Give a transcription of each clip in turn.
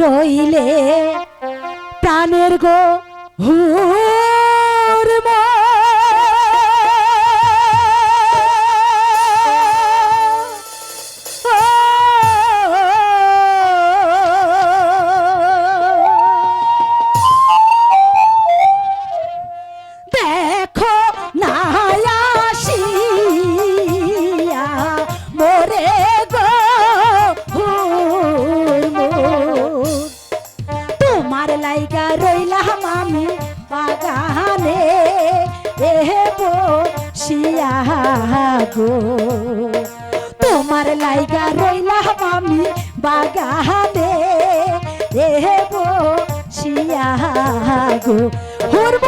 রইলে প্রাণের গো হুর গো। তোমার লাইগা রইলাম আমি বাগানে। এব শিয়া গো হুরব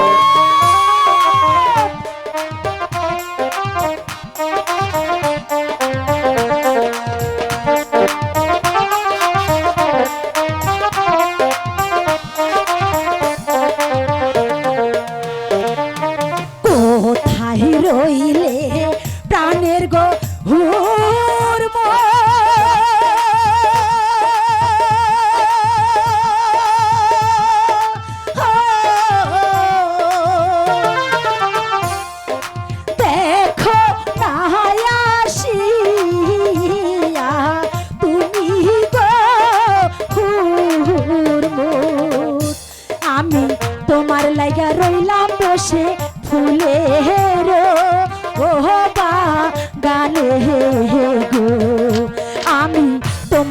রইলে গো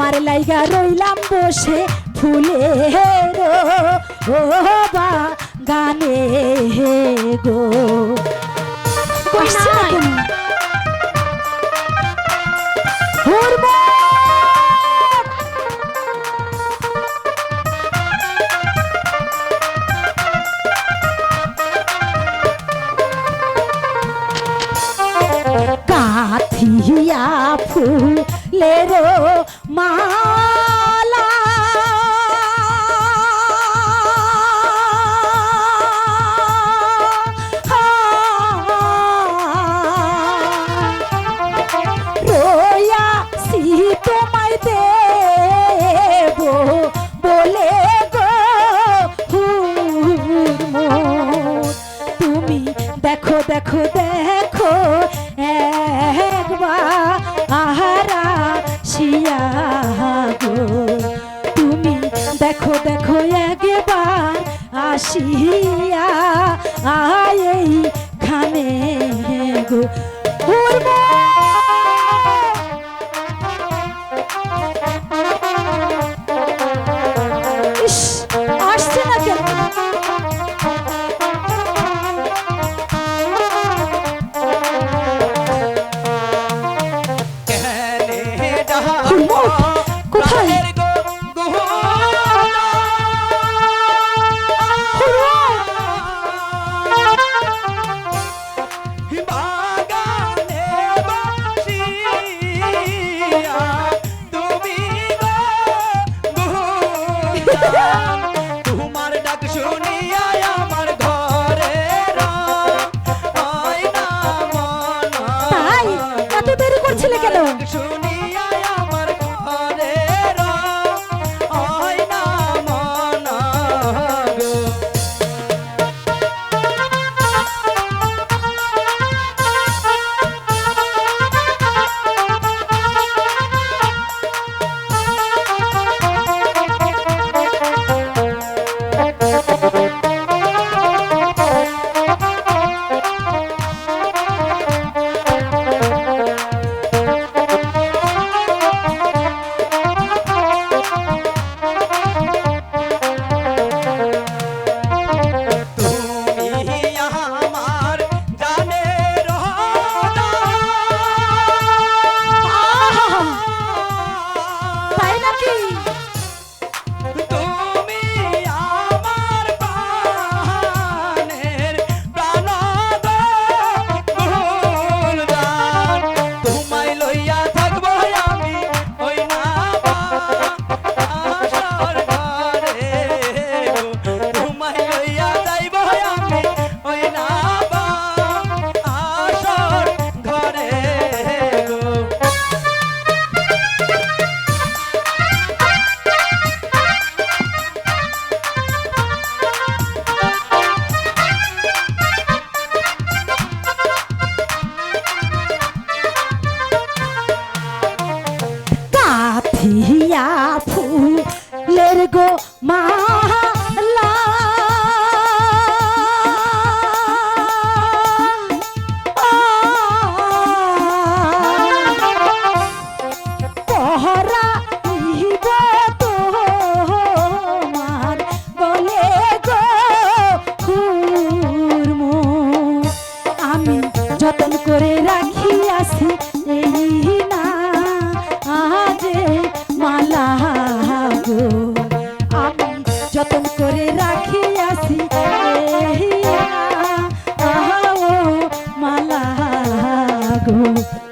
তোমার লাইগা রইলাম বসে ফুলে ও বা গানে গো। দেখো দেখো দেখো আহারা শিয়া গো। তুমি দেখো দেখো একবার আসিয়া আয় খানে গো। এত দেরি করছিলে কেন? গো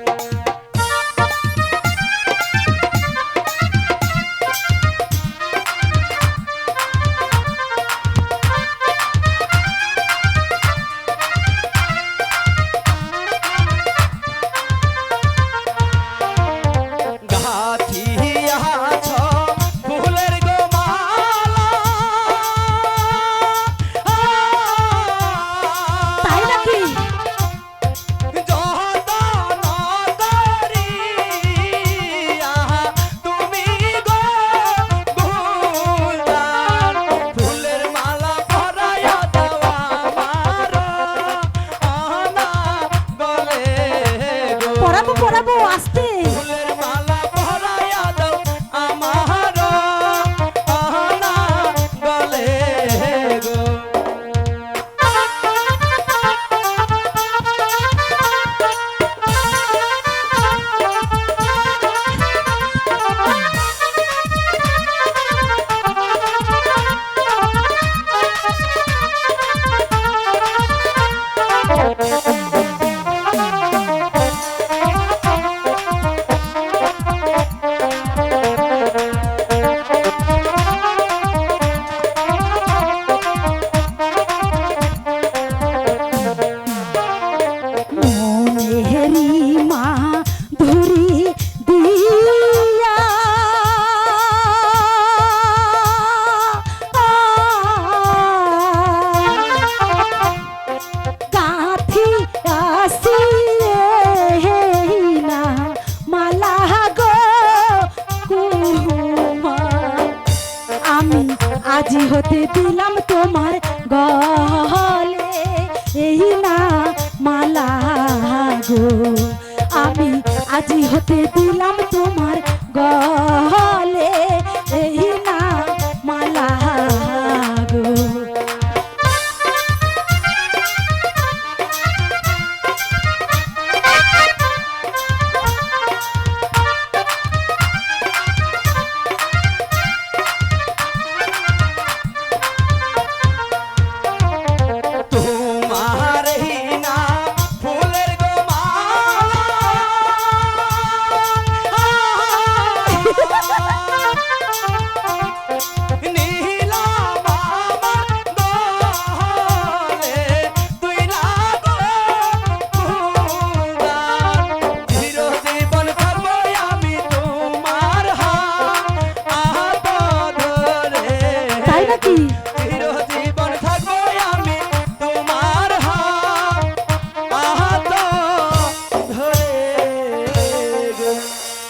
হতে দিলাম তোমার গলে এই না মালা গো আমি আজি হতে দিলাম